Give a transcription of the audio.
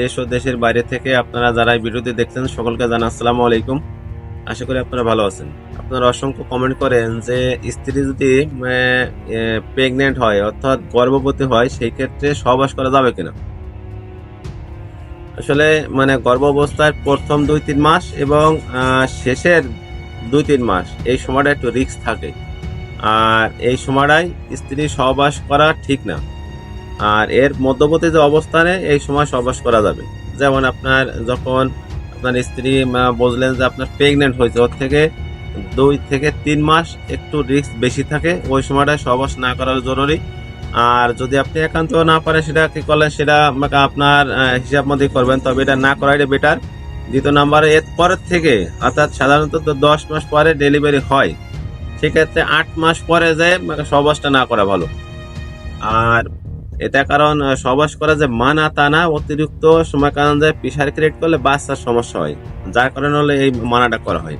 দেশ ও দেশের বাইরে থেকে আপনারা যারা এই ভিডিওটি দেখছেন, সকলকে জানা আসসালামু আলাইকুম। আশা করি আপনারা ভালো আছেন। আপনারা অসংখ্য কমেন্ট করেন যে স্ত্রী যদি প্রেগনেন্ট হয় অর্থাৎ গর্ভবতী হয়, সেই ক্ষেত্রে সহবাস করা যাবে কিনা? আসলে মানে গর্ভাবস্থার প্রথম দুই তিন মাস এবং শেষের দুই তিন মাস, এই সময়টা একটু রিস্ক থাকে। আর এই সময়টাই স্ত্রী সহবাস করা ঠিক না। আর এর মধ্যবর্তী যে অবস্থানে এই সময় সহবাস করা যাবে। যেমন আপনার যখন আপনার স্ত্রী বুঝলেন যে আপনার প্রেগনেন্ট হয়েছে, ওর থেকে দুই থেকে তিন মাস একটু রিস্ক বেশি থাকে, ওই সময়টায় সহবাস না করা জরুরি। আর যদি আপনি একান্ত না পারেন সেটা কী করলেন, সেটা আপনার হিসাব মধ্যে করবেন, তবে এটা না করাই বেটার দ্বিতীয় নাম্বারে, এর পরের থেকে, অর্থাৎ সাধারণত দশ মাস পরে ডেলিভারি হয়, সেক্ষেত্রে আট মাস পরে যে সহবাসটা না করা ভালো। আর এটা কারণ সবাস করা যে মানা না অতিরিক্ত সময় কারণ যে প্রেশার ক্রিয়েট করলে বাচ্চার সমস্যা হয়। যার কারণে হলে এই মানাটা করা হয়।